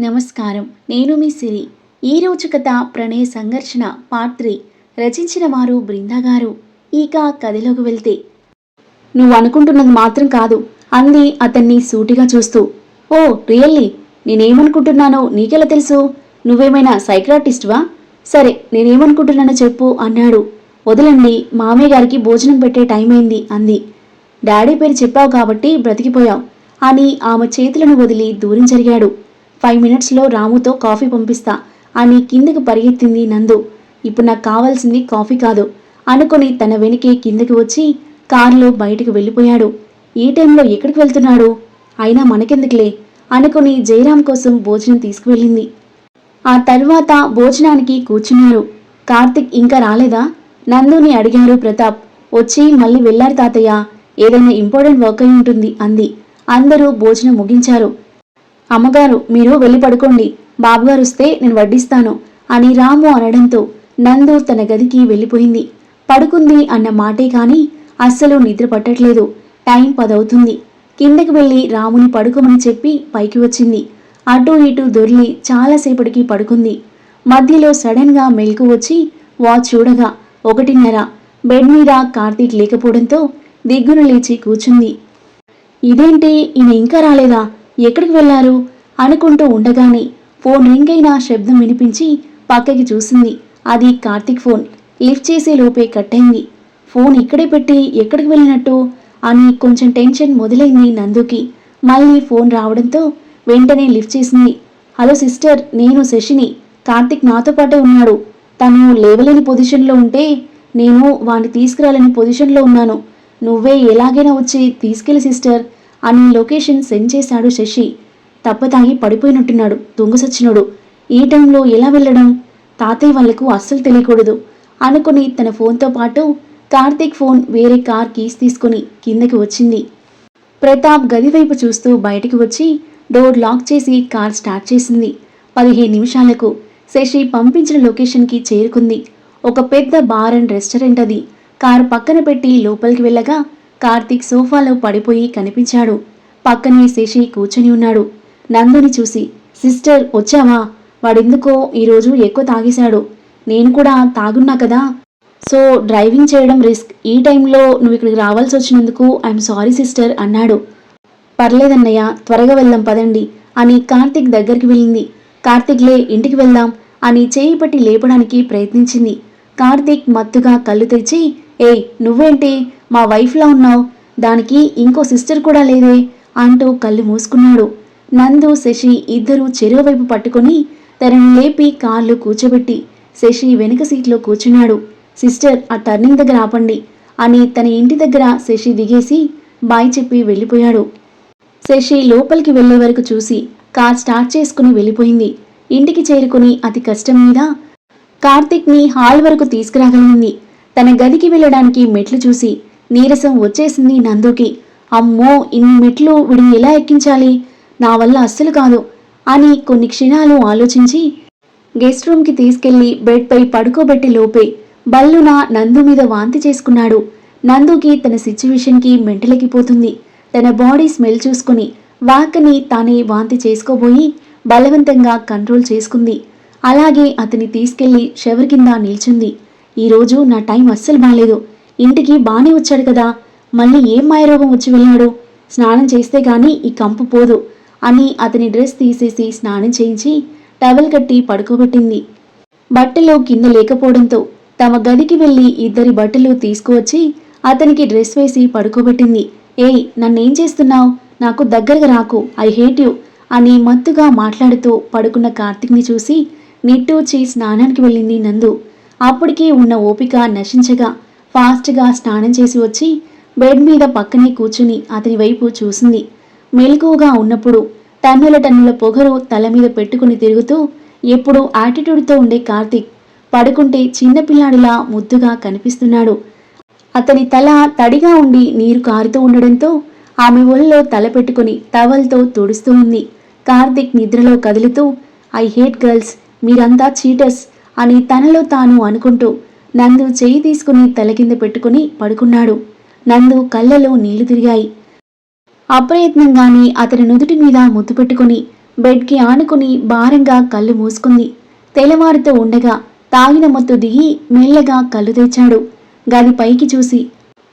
నమస్కారం. నేను మీ సిరి. ఈరోజు కథ ప్రణయ సంఘర్షణ పార్ట్ త్రీ. రచించిన వారు బృందా గారు. ఇక కథలోకి వెళ్తే. నువ్వు అనుకుంటున్నది మాత్రం కాదు. అంది అతన్ని సూటిగా చూస్తూ. ఓ రియల్లీ? నేనేమనుకుంటున్నానో నీకెలా తెలుసు? నువ్వేమైనా సైక్రాటిస్ట్వా? సరే నేనేమనుకుంటున్నానో చెప్పు అన్నాడు. వదలండి మామయ్య గారికి భోజనం పెట్టే టైం అయింది అంది. డాడీ పేరు చెప్పావు కాబట్టి బ్రతికిపోయావు. అని ఆమె చేతులను వదిలి దూరం జరిగాడు. ఫైవ్ మినిట్స్లో రాముతో కాఫీ పంపిస్తా. అని కిందకి పరిగెత్తింది నందు. ఇప్పుడు నాకు కావాల్సింది కాఫీ కాదు. అనుకుని తన వెనకే కిందకి వచ్చి కారులో బయటకు వెళ్ళిపోయాడు. ఈ టైంలో ఎక్కడికి వెళ్తున్నాడు? అయినా మనకెందుకులే? అనుకుని జయరాం కోసం భోజనం తీసుకువెళ్ళింది. ఆ తర్వాత భోజనానికి కూర్చున్నారు. కార్తిక్ ఇంకా రాలేదా? నందుని అడిగారు ప్రతాప్. వచ్చి మళ్ళీ వెళ్ళారు తాతయ్య. ఏదైనా ఇంపార్టెంట్ వర్క్ అయి ఉంటుంది అంది. అందరూ భోజనం ముగించారు. అమ్మగారు మీరు వెళ్ళి పడుకోండి. బాబుగారు వస్తే నేను వడ్డిస్తాను అని రాము అనడంతో నందు తన గదికి వెళ్ళిపోయింది. పడుకుంది అన్న మాటే కాని అస్సలు నిద్ర పట్టట్లేదు. టైం పదవుతుంది. కిందకి వెళ్ళి రాముని పడుకోమని చెప్పి పైకి వచ్చింది. అటు ఇటు దొర్లి చాలాసేపటికి పడుకుంది. మధ్యలో సడన్గా మెలకు వచ్చి వాచ్ చూడగా ఒకటిన్నర బెడ్ మీద కార్తీక్ లేకపోవడంతో దిగ్గున లేచి కూర్చుంది. ఇదేంటి ఈయన ఇంకా రాలేదా? ఎక్కడికి వెళ్ళారు అనుకుంటూ ఉండగానే ఫోన్ రింగ్ అయిన శబ్దం వినిపించి పక్కకి చూసింది. అది కార్తిక్ ఫోన్. లిఫ్ట్ చేసే లోపే కట్ అయింది ఫోన్ ఇక్కడే పెట్టి ఎక్కడికి వెళ్ళినట్టు? అని కొంచెం టెన్షన్ మొదలైంది నందుకి. మళ్ళీ ఫోన్ రావడంతో వెంటనే లిఫ్ట్ చేసింది. హలో సిస్టర్ నేను శశిని. కార్తిక్ నాతో పాటే ఉన్నాడు. తను లేవలేని పొజిషన్లో ఉంటే నేను వాడిని తీసుకురాలని పొజిషన్లో ఉన్నాను. నువ్వే ఎలాగైనా వచ్చి తీసుకెళ్ళి సిస్టర్. అని లొకేషన్ సెండ్ చేశాడు శశి. తప్పతాగి పడిపోయినట్టున్నాడు దొంగసచ్చినోడు ఈ టైంలో ఎలా వెళ్ళడం? తాతయ్య వాళ్ళకు అస్సలు తెలియకూడదు. అనుకుని తన ఫోన్తో పాటు కార్తీక్ ఫోన్ వేరే కార్ కీస్ తీసుకుని కిందకి వచ్చింది. ప్రతాప్ గది వైపు చూస్తూ బయటికి వచ్చి డోర్ లాక్ చేసి కార్ స్టార్ట్ చేసింది. పదిహేను నిమిషాలకు శశి పంపించిన లొకేషన్కి చేరుకుంది. ఒక పెద్ద బార్ అండ్ రెస్టారెంట్ అది. కారు పక్కన పెట్టి లోపలికి వెళ్ళగా కార్తీక్ సోఫాలో పడిపోయి కనిపించాడు. పక్కనే శశి కూర్చొని ఉన్నాడు. నందుని చూసి సిస్టర్ వచ్చావా? వాడెందుకో ఈరోజు ఎక్కువ తాగేశాడు. నేను కూడా తాగున్నా కదా. సో డ్రైవింగ్ చేయడం రిస్క్. ఈ టైంలో నువ్వు ఇక్కడికి రావాల్సి వచ్చినందుకు ఐఎమ్ సారీ సిస్టర్ అన్నాడు. పర్లేదన్నయ్య త్వరగా వెళ్దాం పదండి అని కార్తిక్ దగ్గరికి వెళ్ళింది. కార్తిక్లే ఇంటికి వెళ్దాం అని చేయి పట్టి లేపడానికి ప్రయత్నించింది. కార్తీక్ మత్తుగా కళ్ళు తెరిచి ఏయ్ నువ్వేంటి? మా వైఫ్లా ఉన్నావు? దానికి ఇంకో సిస్టర్ కూడా లేదే? అంటూ కళ్ళు మూసుకున్నాడు. నందు శశి ఇద్దరూ చెరువు వైపు పట్టుకొని తనని లేపి కార్లు కూర్చోబెట్టి శశి వెనుక సీట్లో కూర్చున్నాడు. సిస్టర్ ఆ టర్నింగ్ దగ్గర ఆపండి అని తన ఇంటి దగ్గర శశి దిగేసి బాయ్ చెప్పి వెళ్ళిపోయాడు. శశి లోపలికి వెళ్ళే వరకు చూసి కార్ స్టార్ట్ చేసుకుని వెళ్ళిపోయింది. ఇంటికి చేరుకుని అతి కష్టం మీద కార్తిక్ని హాల్ వరకు తీసుకురాగలిగింది. తన గదికి వెళ్ళడానికి మెట్లు చూసి నీరసం వచ్చేసింది నందుకి. అమ్మో ఇన్ని మెట్లు వీడిని ఎలా ఎక్కించాలి? నా వల్ల అస్సలు కాదు అని కొన్ని క్షణాలు ఆలోచించి గెస్ట్ రూమ్కి తీసుకెళ్ళి బెడ్పై పడుకోబెట్టి లోపే బల్లున నందు మీద వాంతి చేసుకున్నాడు. నందుకి తన సిచ్యువేషన్కి మెంటలెక్కిపోతుంది తన బాడీ స్మెల్ చూసుకుని వాకని తానే వాంతి చేసుకోబోయి బలవంతంగా కంట్రోల్ చేసుకుంది. అలాగే అతని తీసుకెళ్ళి షవర్ కింద నిల్చుంది. ఈరోజు నా టైం అస్సలు బాలేదు. ఇంటికి బానే వచ్చాడు కదా. మళ్ళీ ఏం మాయరోగం వచ్చి వెళ్ళాడు? స్నానం చేస్తే గాని ఈ కంపు పోదు అని అతని డ్రెస్ తీసేసి స్నానం చేయించి టవల్ కట్టి పడుకోబెట్టింది. బట్టలు కింద లేకపోవడంతో తమ గదికి వెళ్ళి ఇద్దరి బట్టలు తీసుకువచ్చి అతనికి డ్రెస్ వేసి పడుకోబెట్టింది. ఏయ్ నన్నేం చేస్తున్నావు? నాకు దగ్గరగా రాకు ఐ హేట్ యు అని మత్తుగా మాట్లాడుతూ పడుకున్న కార్తిక్ని చూసి నిట్టూచి స్నానానికి వెళ్ళింది నందు. అప్పటికే ఉన్న ఓపిక నశించగా ఫాస్ట్గా స్నానం చేసి వచ్చి బెడ్ మీద పక్కనే కూర్చుని అతని వైపు చూసింది. మెలకువగా ఉన్నప్పుడు టన్నుల టన్నుల పొగరు తల మీద పెట్టుకుని తిరుగుతూ ఎప్పుడు యాటిట్యూడ్తో ఉండే కార్తిక్ పడుకుంటే చిన్నపిల్లాడిలా ముద్దుగా కనిపిస్తున్నాడు. అతని తల తడిగా ఉండి నీరు కారుతూ ఉండడంతో ఆమె ఒళ్ళో తల పెట్టుకుని టవల్తో తుడుస్తూ ఉంది. కార్తిక్ నిద్రలో కదులుతూ ఐ హేట్ గర్ల్స్ మీరంతా చీటర్స్ అని తనలో తాను అనుకుంటూ నందు చేయి తీసుకుని తల కింద పెట్టుకుని పడుకున్నాడు. నందు కళ్ళలో నీళ్ళు తిరిగాయి. అప్రయత్నంగానే అతని నుదుటి మీద ముద్దు పెట్టుకుని బెడ్కి ఆనుకుని భారంగా కళ్ళు మూసుకుంది. తెల్లవారుతూ ఉండగా తాగిన మత్తు దిగి మెల్లగా కళ్ళు తెచ్చాడు గది పైకి చూసి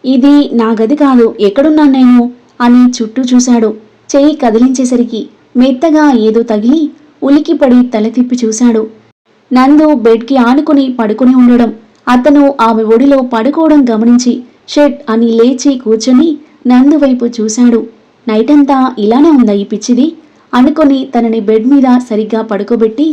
ఇది నా గది కాదు ఎక్కడున్నాను నేను? అని చుట్టూ చూశాడు. చెయ్యి కదిలించేసరికి మెత్తగా ఏదో తగిలి ఉలికిపడి తల తిప్పి చూశాడు. నందు బెడ్కి ఆనుకుని పడుకుని ఉండడం అతను ఆమె ఒడిలో పడుకోవడం గమనించి షెట్ అని లేచి కూర్చొని నందు వైపు చూశాడు. నైటంతా ఇలానే ఉందా ఈ పిచ్చిది? అనుకొని తనని బెడ్ మీద సరిగ్గా పడుకోబెట్టి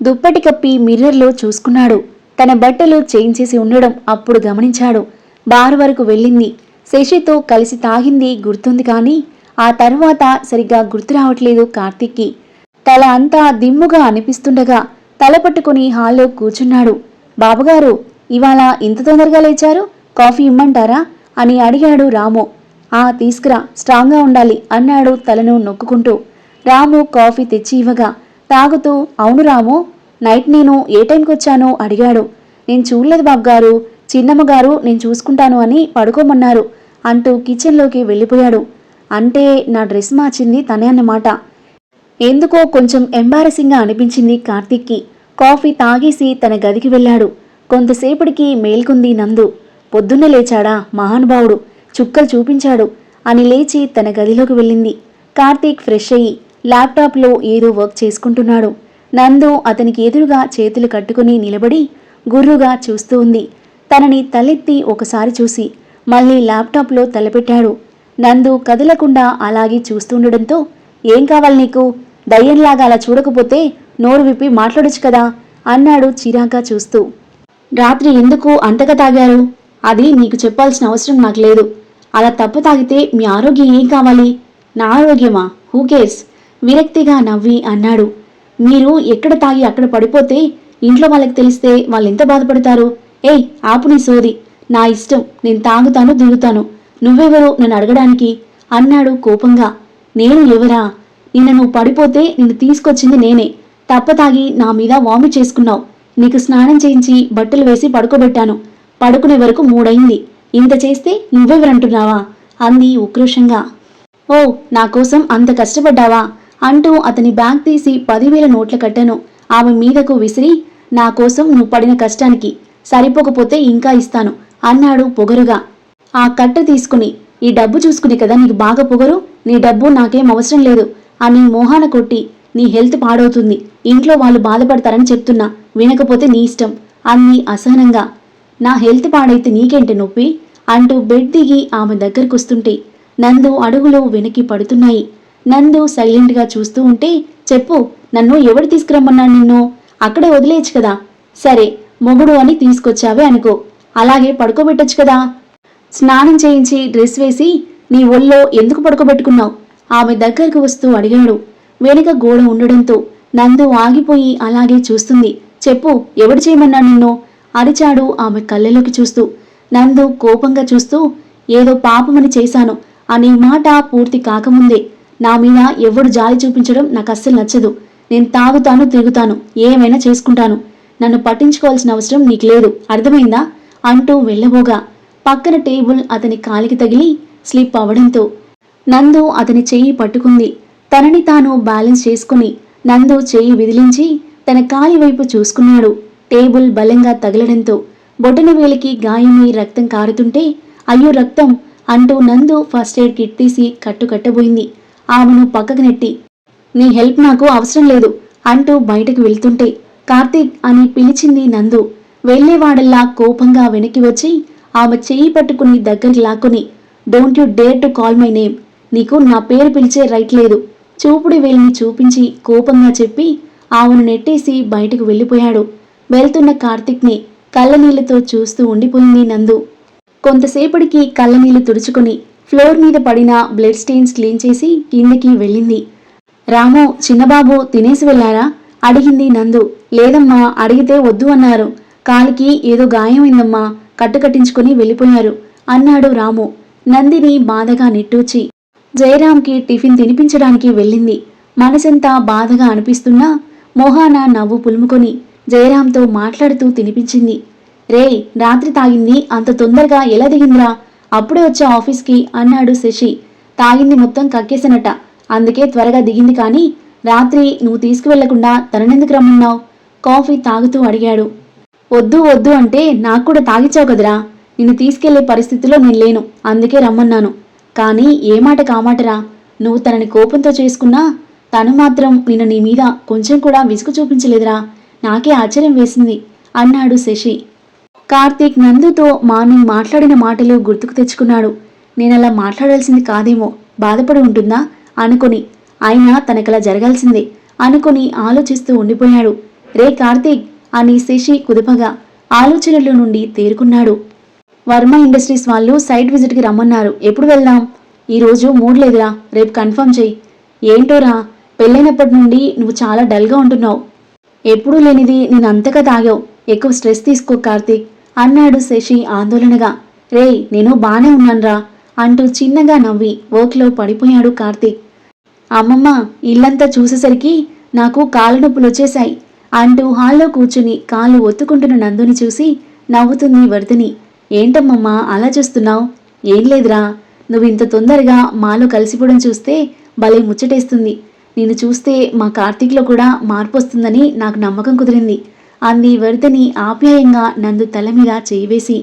దుప్పటి కప్పి మిర్రర్లో చూసుకున్నాడు. తన బట్టలు చేంజ్ చేసి ఉండడం అప్పుడు గమనించాడు. బార్ వరకు వెళ్ళింది. శశితో కలిసి తాగింది గుర్తుంది కానీ ఆ తర్వాత సరిగ్గా గుర్తు రావట్లేదు కార్తీక్కి. తల అంతా దిమ్ముగా అనిపిస్తుండగా తల పట్టుకుని హాల్లో కూర్చున్నాడు. బాబుగారు ఇవాళ ఇంత తొందరగా లేచారు? కాఫీ ఇమ్మంటారా? అని అడిగాడు రాము. ఆ తీసుకురా స్ట్రాంగ్గా ఉండాలి అన్నాడు తలను నొక్కుకుంటూ. రాము కాఫీ తెచ్చి ఇవ్వగా తాగుతూ అవును రాము నైట్ నేను ఏ టైంకి వచ్చానో? అడిగాడు. నేను చూడలేదు బాబుగారు చిన్నమ్మ గారు నేను చూసుకుంటాను అని పడుకోమన్నారు అంటూ కిచెన్లోకి వెళ్ళిపోయాడు. అంటే నా డ్రెస్ మార్చింది తనే అన్నమాట. ఎందుకో కొంచెం ఎంబారసింగ్గా అనిపించింది కార్తీక్కి. కాఫీ తాగేసి తన గదికి వెళ్ళాడు. కొంతసేపటికి మేల్కొంది నందు. పొద్దున్నే లేచాడా మహానుభావుడు. చుక్కలు చూపించాడు. అని లేచి తన గదిలోకి వెళ్ళింది. కార్తీక్ ఫ్రెష్ అయ్యి ల్యాప్టాప్లో ఏదో వర్క్ చేసుకుంటున్నాడు. నందు అతనికి ఎదురుగా చేతులు కట్టుకుని నిలబడి గుర్రుగా చూస్తూ ఉంది. తనని తలెత్తి ఒకసారి చూసి మళ్ళీ ల్యాప్టాప్లో తలపెట్టాడు. నందు కదలకుండా అలాగే చూస్తుండడంతో ఏం కావాలి నీకు? దయ్యంలాగా అలా చూడకపోతే నోరు విప్పి మాట్లాడొచ్చు కదా అన్నాడు చిరాగ్గా చూస్తూ. రాత్రి ఎందుకు అంతగా తాగారు? అది నీకు చెప్పాల్సిన అవసరం నాకు లేదు. అలా తప్పు తాగితే మీ ఆరోగ్యం ఏం కావాలి? నా ఆరోగ్యమా? హూ కేర్స్ విరక్తిగా నవ్వి అన్నాడు. మీరు ఎక్కడ తాగి అక్కడ పడిపోతే ఇంట్లో వాళ్ళకి తెలిస్తే వాళ్ళు ఎంత బాధపడతారు? ఏయ్ ఆపు నీ సోది. నా ఇష్టం. నేను తాగుతాను దిగుతాను. నువ్వెవరు నన్ను అడగడానికి? అన్నాడు కోపంగా. నేను ఎవరా? నిన్న నువ్వు పడిపోతే నిన్ను తీసుకొచ్చింది నేనే. తప్ప తాగి నా మీద వామిట్ చేసుకున్నావు. నీకు స్నానం చేయించి బట్టలు వేసి పడుకోబెట్టాను. పడుకునే వరకు మూడైంది ఇంత చేస్తే నువ్వెవరంటున్నావా? అంది ఉక్రోషంగా. ఓ నా కోసం అంత కష్టపడ్డావా? అంటూ అతని బ్యాగ్ తీసి పదివేల నోట్ల కట్టను. ఆమె మీదకు విసిరి నా కోసం నువ్వు పడిన కష్టానికి సరిపోకపోతే ఇంకా ఇస్తాను అన్నాడు పొగరుగా. ఆ కట్ట తీసుకుని ఈ డబ్బు చూసుకుని కదా నీకు బాగా పొగరు? నీ డబ్బు నాకేం అవసరం లేదు అని మోహాన కొట్టి నీ హెల్త్ పాడవుతుంది. ఇంట్లో వాళ్ళు బాధపడతారని చెప్తున్నా. వినకపోతే నీ ఇష్టం. అంది అసహనంగా. నా హెల్త్ పాడైతే నీకేంటి నొప్పి? అంటూ బెడ్ దిగి ఆమె దగ్గరకొస్తుంటే నందు అడుగులు వెనక్కి పడుతున్నాయి. నందు సైలెంట్గా చూస్తూ ఉంటే చెప్పు నన్ను ఎవడు తీసుకురమ్మన్నాడు నిన్ను? అక్కడే వదిలేయచ్చు కదా. సరే మొగుడు అని తీసుకొచ్చావే అనుకో. అలాగే పడుకోబెట్టొచ్చు కదా. స్నానం చేయించి డ్రెస్ వేసి నీ ఒళ్ళో ఎందుకు పడుకోబెట్టుకున్నావు? ఆమె దగ్గరకు వస్తూ అడిగాడు. వెనుక గోడ ఉండడంతో నందు ఆగిపోయి అలాగే చూస్తుంది. చెప్పు ఎవడు చేయమన్నా నిన్ను? అరిచాడు ఆమె కళ్ళలోకి చూస్తూ. నందు కోపంగా చూస్తూ ఏదో పాపమని చేశాను. అనే మాట పూర్తి కాకముందే. నా మీద ఎవడు జాలి చూపించడం నాకు అస్సలు నచ్చదు. నేను తాగుతాను తిరుగుతాను ఏమైనా చేసుకుంటాను. నన్ను పట్టించుకోవాల్సిన అవసరం నీకు లేదు. అర్థమైందా? అంటూ వెళ్ళబోగా. పక్కన టేబుల్ అతని కాలికి తగిలి స్లిప్ అవడంతో నందు అతని చెయ్యి పట్టుకుంది. తనని తాను బ్యాలెన్స్ చేసుకుని నందు చేయి విదిలించి తన కాలి వైపు చూసుకున్నాడు. టేబుల్ బలంగా తగలడంతో బొటన వేలికి గాయమై రక్తం కారుతుంటే అయ్యో రక్తం అంటూ నందు ఫస్ట్ ఎయిడ్ కిట్ తీసి కట్టుకట్టబోయింది. ఆమెను పక్కకు నెట్టి నీ హెల్ప్ నాకు అవసరం లేదు అంటూ బయటకు వెళ్తుంటే కార్తీక్ అని పిలిచింది నందు. వెళ్ళేవాడల్లా కోపంగా వెనక్కి వచ్చి ఆమె చెయ్యి పట్టుకుని దగ్గరికి లాక్కుని don't you dare to call my name. నీకు నా పేరు పిలిచే రైట్ లేదు. చూపుడు వేలిని చూపించి కోపంగా చెప్పి ఆవును నెట్టేసి బయటకు వెళ్ళిపోయాడు. వెళ్తున్న కార్తిక్ని కళ్ళనీళ్ళతో చూస్తూ ఉండిపోయింది నందు. కొంతసేపటికి కళ్ళనీళ్ళు తుడుచుకుని ఫ్లోర్ మీద పడిన బ్లడ్ స్టెయిన్స్ క్లీన్ చేసి కిందకి వెళ్ళింది. రాము చిన్నబాబు తినేసి వెళ్ళారా? అడిగింది నందు. లేదమ్మా అడిగితే వద్దు అన్నారు. కాలికి ఏదో గాయమైందమ్మా కట్టుకట్టించుకుని వెళ్ళిపోయారు అన్నాడు రాము. నందిని బాధగా నిట్టూచి జయరాంకి టిఫిన్ తినిపించడానికి వెళ్ళింది. మనసంతా బాధగా అనిపిస్తున్నా మోహాన నవ్వు పులుముకొని జయరాంతో మాట్లాడుతూ తినిపించింది. రే రాత్రి తాగింది అంత తొందరగా ఎలా దిగిందిరా? అప్పుడే వచ్చా ఆఫీస్కి అన్నాడు శశి. తాగింది మొత్తం కక్కేసనట అందుకే త్వరగా దిగింది కానీ రాత్రి నువ్వు తీసుకువెళ్ళకుండా తననెందుకు రమ్మన్నావు కాఫీ తాగుతూ అడిగాడు. వద్దు వద్దు అంటే నాకు కూడా తాగిచ్చావు కదరా. నిన్ను తీసుకెళ్ళే పరిస్థితిలో నేను లేను. అందుకే రమ్మన్నాను. కానీ ఏ మాట కామాటరా? నువ్వు తనని కోపంతో చేసుకున్నా తను మాత్రం నిన్ను నీ మీద కొంచెం కూడా విసుగు చూపించలేదురా. నాకే ఆశ్చర్యం వేసింది అన్నాడు శశి. కార్తీక్ నందుతో మార్నింగ్ మాట్లాడిన మాటలు గుర్తుకు తెచ్చుకున్నాడు. నేనలా మాట్లాడాల్సింది కాదేమో బాధపడి ఉంటుందా? అనుకుని అయినా తనకలా జరగాల్సిందే అనుకుని ఆలోచిస్తూ ఉండిపోయాడు. రే కార్తీక్ అని శశి కుదుపగా ఆలోచనల నుండి తేరుకున్నాడు. వర్మ ఇండస్ట్రీస్ వాళ్ళు సైట్ విజిట్కి రమ్మన్నారు. ఎప్పుడు వెళ్దాం? ఈరోజు మూడ్ లేదురా. రేపు కన్ఫర్మ్ చెయ్యి. ఏంటోరా? పెళ్ళైనప్పటి నుండి నువ్వు చాలా డల్గా ఉంటున్నావు. ఎప్పుడూ లేనిది నేను అంతగా తాగావు. ఎక్కువ స్ట్రెస్ తీసుకో కార్తీక్ అన్నాడు శశి ఆందోళనగా. రేయ్ నేను బానే ఉన్నాన్రా అంటూ చిన్నగా నవ్వి వర్క్లో పడిపోయాడు కార్తీక్. అమ్మమ్మ ఇల్లంతా చూసేసరికి నాకు కాలు నొప్పులు వచ్చేశాయి అంటూ హాల్లో కూర్చుని కాలు ఒత్తుకుంటున్న నందుని చూసి నవ్వుతుంది వర్ధిని ఏంటమ్మమ్మా అలా చూస్తున్నావు? ఏం లేదురా. నువ్వు ఇంత తొందరగా మాలో కలిసిపోవడం చూస్తే భలే ముచ్చటేస్తుంది. నిన్ను చూస్తే మా కార్తీక్లో కూడా మార్పు వస్తుందని నాకు నమ్మకం కుదిరింది. అంది వరదని ఆప్యాయంగా నందు తల మీద చేయివేసి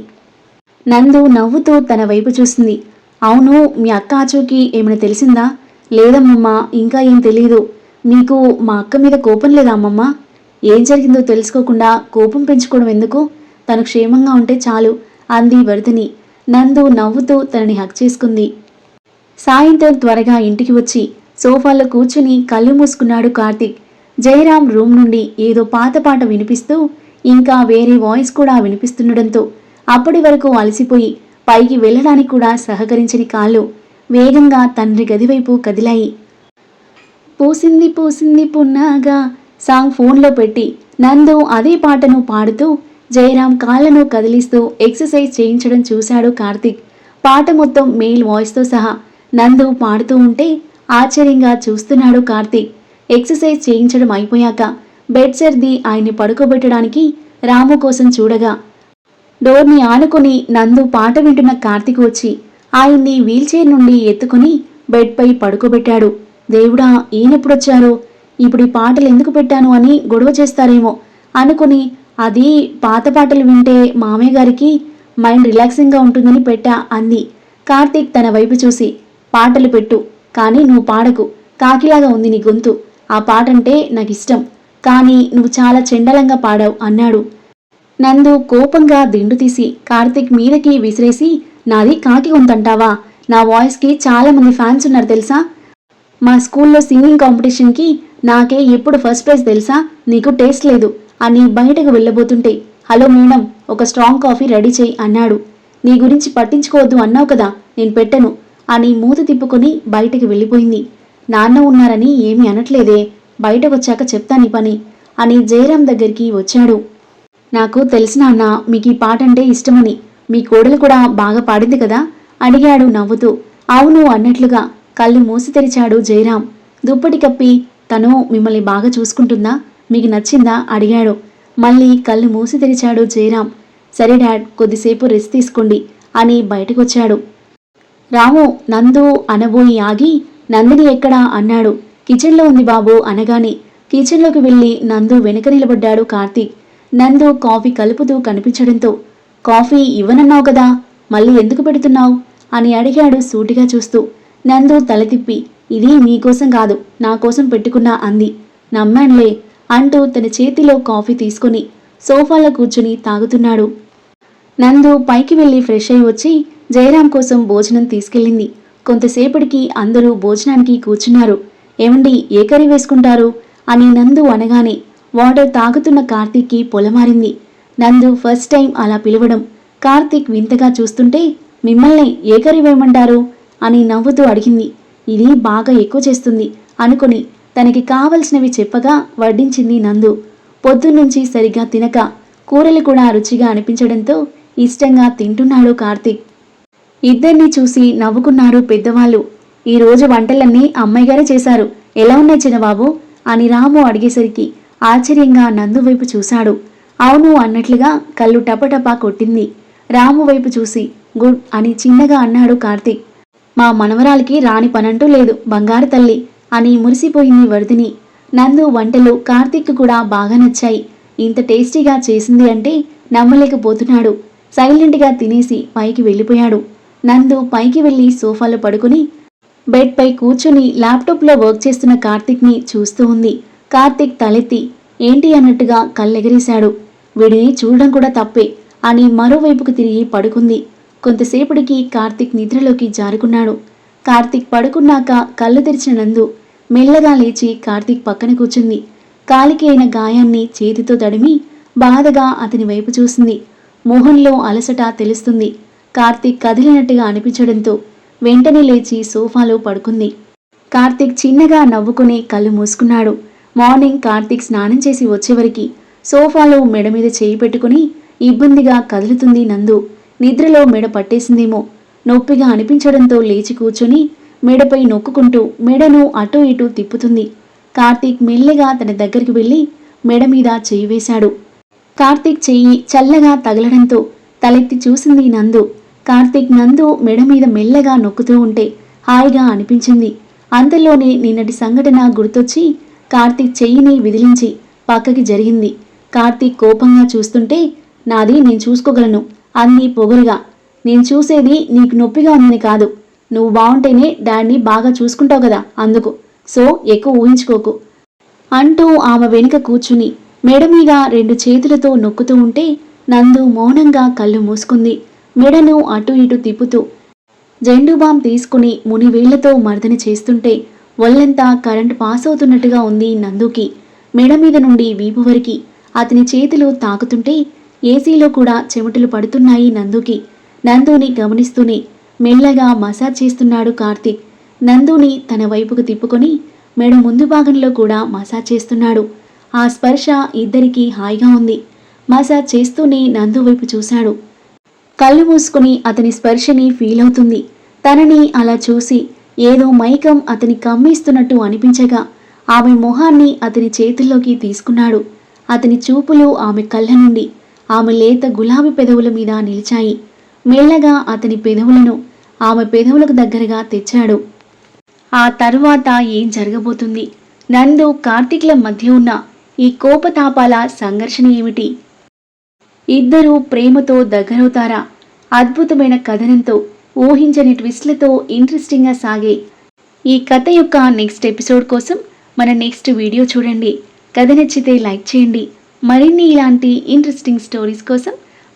నందు నవ్వుతూ తన వైపు చూసింది. అవును మీ అక్క ఆచూకి ఏమైనా తెలిసిందా? లేదమ్మమ్మా ఇంకా ఏం తెలియదు మీకు మా అక్క మీద కోపం లేదా అమ్మమ్మ? ఏం జరిగిందో తెలుసుకోకుండా కోపం పెంచుకోవడం ఎందుకు? తను క్షేమంగా ఉంటే చాలు. అంది వర్ధిని నందు నవ్వుతూ తనని హక్ చేసుకుంది. సాయంత్రం త్వరగా ఇంటికి వచ్చి సోఫాలో కూర్చుని కళ్ళు మూసుకున్నాడు కార్తీక్. జయరాం రూమ్ నుండి ఏదో పాత పాట వినిపిస్తూ ఇంకా వేరే వాయిస్ కూడా వినిపిస్తుండడంతో అప్పటి వరకు అలసిపోయి పైకి వెళ్ళడానికి కూడా సహకరించని కాళ్ళు వేగంగా తండ్రి గదివైపు కదిలాయి. పూసింది పూసింది పున్నాగా సాంగ్ ఫోన్లో పెట్టి నందు అదే పాటను పాడుతూ జయరాం కాళ్ళను కదిలిస్తూ ఎక్సర్సైజ్ చేయించడం చూశాడు కార్తిక్. పాట మొత్తం మెయిల్ వాయిస్తో సహా నందు పాడుతూ ఉంటే ఆశ్చర్యంగా చూస్తున్నాడు కార్తీక్. ఎక్సర్సైజ్ చేయించడం అయిపోయాక బెడ్ సర్ది ఆయన్ని పడుకోబెట్టడానికి రాము కోసం చూడగా డోర్ని ఆనుకుని నందు పాట వింటున్న కార్తీక్ వచ్చి ఆయన్ని వీల్చైర్ నుండి ఎత్తుకుని బెడ్పై పడుకోబెట్టాడు. దేవుడా ఈయనెప్పుడొచ్చారో? ఇప్పుడు ఈ పాటలు ఎందుకు పెట్టాను అని గొడవ చేస్తారేమో అనుకుని అది పాత పాటలు వింటే మామయ్య గారికి మైండ్ రిలాక్సింగ్గా ఉంటుందని పెట్టా అంది. కార్తీక్ తన వైపు చూసి పాటలు పెట్టు కానీ నువ్వు పాడకు. కాకిలాగా ఉంది నీ గొంతు. ఆ పాటంటే నాకు ఇష్టం కానీ నువ్వు చాలా చెండలంగా పాడావు అన్నాడు. నందు కోపంగా దిండు తీసి కార్తీక్ మీదకి విసిరేసి నాది కాకి గొంతంటావా? నా వాయిస్కి చాలామంది ఫ్యాన్స్ ఉన్నారు తెలుసా? మా స్కూల్లో సింగింగ్ కాంపిటీషన్కి నాకే ఎప్పుడు ఫస్ట్ ప్రైజ్ తెలుసా? నీకు టేస్ట్ లేదు. అని బయటకు వెళ్ళబోతుంటే హలో మేడం ఒక స్ట్రాంగ్ కాఫీ రెడీ చేయి అన్నాడు. నీ గురించి పట్టించుకోవద్దు అన్నావు కదా నేను పెట్టను అని మూత తిప్పుకొని బయటకు వెళ్ళిపోయింది. నాన్న ఉన్నారని ఏమీ అనట్లేదే బయటకొచ్చాక చెప్తాను ఈ పని అని జయరాం దగ్గరికి వచ్చాడు. నాకు తెలిసిన అన్న మీకు ఈ పాట అంటే ఇష్టమని మీ కోడలు కూడా బాగా పాడింది కదా అడిగాడు నవ్వుతూ. అవును అన్నట్లుగా కళ్ళు మూసి తెరిచాడు జయరాం. దుప్పటి కప్పి తను మిమ్మల్ని బాగా చూసుకుంటుందా? మీకు నచ్చిందా? అడిగాడు. మళ్ళీ కళ్ళు మూసి తెరిచాడు జయరాం. సరే డాడ్ కొద్దిసేపు రెస్ట్ తీసుకోండి అని బయటకొచ్చాడు. రాము నందు అనబోయి ఆగి నందిని ఎక్కడా? అన్నాడు. కిచెన్లో ఉంది బాబు అనగానే. కిచెన్లోకి వెళ్ళి నందు వెనుక నిలబడ్డాడు కార్తీక్. నందు కాఫీ కలుపుతూ కనిపించడంతో కాఫీ ఇవ్వనన్నావు కదా మళ్ళీ ఎందుకు పెడుతున్నావు? అని అడిగాడు సూటిగా చూస్తూ. నందు తల తిప్పి ఇది నీకోసం కాదు నా కోసం పెట్టుకున్నా అంది. నమ్మానులే అంటూ తన చేతిలో కాఫీ తీసుకుని సోఫాలో కూర్చుని తాగుతున్నాడు. నందు పైకి వెళ్ళి ఫ్రెష్ అయి వచ్చి జయరాం కోసం భోజనం తీసుకెళ్ళింది. కొంతసేపటికి అందరూ భోజనానికి కూర్చున్నారు. ఏమండి ఏ కర్రీ వేసుకుంటారు? అని నందు అనగానే వాటర్ తాగుతున్న కార్తీక్కి పొలమారింది. నందు ఫస్ట్ టైం అలా పిలవడం. కార్తీక్ వింతగా చూస్తుంటే మిమ్మల్ని ఏ కర్రీ వేయమంటారు? అని నవ్వుతూ అడిగింది. ఇది బాగా ఎక్కువ చేస్తుంది అనుకుని తనకి కావలసినవి చెప్పగా వడ్డించింది నందు. పొద్దున్నుంచి సరిగా తినక కూరలు కూడా రుచిగా అనిపించడంతో ఇష్టంగా తింటున్నాడు కార్తీక్ ఇద్దరిని చూసి నవ్వుకున్నారు పెద్దవాళ్ళు. ఈ రోజు వంటలన్నీ అమ్మాయిగారే చేశారు. ఎలా ఉన్నాయి చిన్నబాబు? అని రాము అడిగేసరికి ఆశ్చర్యంగా నందు వైపు చూశాడు. అవును అన్నట్లుగా కళ్ళు టపటపా కొట్టింది. రాము వైపు చూసి గుడ్ అని చిన్నగా అన్నాడు కార్తీక్ మా మనవరాలికి రాని పనంటూ లేదు. బంగారు తల్లి. అని మురిసిపోయింది వర్ధిని నందు వంటలు కార్తీక్ కూడా బాగా నచ్చాయి. ఇంత టేస్టీగా చేసింది అంటే నమ్మలేకపోతున్నాడు. సైలెంట్గా తినేసి పైకి వెళ్ళిపోయాడు. నందు పైకి వెళ్ళి సోఫాలో పడుకుని బెడ్పై కూర్చుని ల్యాప్టాప్లో వర్క్ చేస్తున్న కార్తిక్ని చూస్తూ ఉంది. కార్తిక్ తలెత్తి ఏంటి అన్నట్టుగా కళ్ళెగరేశాడు. వీడిని చూడడం కూడా తప్పే అని మరోవైపుకు తిరిగి పడుకుంది. కొంతసేపటికి కార్తిక్ నిద్రలోకి జారుకున్నాడు. కార్తీక్ పడుకున్నాక కళ్ళు తెరిచిన నందు మెల్లగా లేచి కార్తీక్ పక్కన కూర్చుంది. కాలికి అయిన గాయాన్ని చేతితో తడిమి బాధగా అతని వైపు చూసింది. మొహంలో అలసట తెలుస్తుంది. కార్తీక్ కదిలినట్టుగా అనిపించడంతో వెంటనే లేచి సోఫాలో పడుకుంది. కార్తీక్ చిన్నగా నవ్వుకుని కళ్ళు మూసుకున్నాడు. మార్నింగ్ కార్తీక్ స్నానం చేసి వచ్చేవరికి సోఫాలో మెడ మీద చేయి పెట్టుకుని ఇబ్బందిగా కదులుతుంది నందు. నిద్రలో మెడ పట్టేసిందేమో నొప్పిగా అనిపించడంతో లేచి కూర్చుని మెడపై నొక్కుకుంటూ మెడను అటూ ఇటూ తిప్పుతుంది. కార్తీక్ మెల్లగా తన దగ్గరికి వెళ్ళి మెడ మీద చేయి వేశాడు. కార్తీక్ చెయ్యి చల్లగా తగలడంతో తలెత్తి చూసింది నందు. కార్తీక్ నందు మెడ మీద మెల్లగా నొక్కుతూ ఉంటే హాయిగా అనిపించింది. అంతలోనే నిన్నటి సంఘటన గుర్తొచ్చి కార్తీక్ చెయ్యిని విదిలించి పక్కకి జరిగింది. కార్తీక్ కోపంగా చూస్తుంటే నాది నేను చూసుకోగలను. అంది పొగరుగా నేను చూసేది నీకు నొప్పిగా ఉందని కాదు. నువ్వు బాగుంటేనే డాడీని బాగా చూసుకుంటావు కదా అందుకు. సో ఎక్కువ ఊహించుకోకు. అంటూ ఆమె వెనుక కూర్చుని మెడ మీద రెండు చేతులతో నొక్కుతూ ఉంటే నందు మౌనంగా కళ్ళు మూసుకుంది. మెడను అటు ఇటు తిప్పుతూ జెండు బామ్ తీసుకుని మునివేళ్ళతో మర్దన చేస్తుంటే ఒళ్ళంతా కరెంట్ పాస్ అవుతున్నట్టుగా ఉంది నందుకి. మెడ మీద నుండి వీపు వరకు అతని చేతులు తాకుతుంటే ఏసీలో కూడా చెమటలు పడుతున్నాయి నందుకి. నందుని గమనిస్తూనే మెల్లగా మసాజ్ చేస్తున్నాడు కార్తీక్. నందుని తన వైపుకు తిప్పుకొని మెడ ముందు భాగంలో కూడా మసాజ్ చేస్తున్నాడు. ఆ స్పర్శ ఇద్దరికీ హాయిగా ఉంది. మసాజ్ చేస్తూనే నందు వైపు చూశాడు. కళ్ళు మూసుకుని అతని స్పర్శని ఫీల్ అవుతుంది. తనని అలా చూసి ఏదో మైకం అతని కమ్మేస్తున్నట్టు అనిపించగా ఆమె మొహాన్ని అతని చేతుల్లోకి తీసుకున్నాడు. అతని చూపులు ఆమె కళ్ళ నుండి ఆమె లేత గులాబీ పెదవుల మీద నిలిచాయి. మెల్లగా అతని పెదవులను ఆమె పెదవులకు దగ్గరగా తెచ్చాడు. ఆ తరువాత ఏం జరగబోతుంది? నందు కార్తీక్ల మధ్య ఉన్న ఈ కోపతాపాల సంఘర్షణ ఏమిటి? ఇద్దరూ ప్రేమతో దగ్గరవుతారా? అద్భుతమైన కథనంతో ఊహించని ట్విస్ట్లతో ఇంట్రెస్టింగ్గా సాగే ఈ కథ యొక్క నెక్స్ట్ ఎపిసోడ్ కోసం మన నెక్స్ట్ వీడియో చూడండి. కథ నచ్చితే లైక్ చేయండి. మరిన్ని ఇలాంటి ఇంట్రెస్టింగ్ స్టోరీస్ కోసం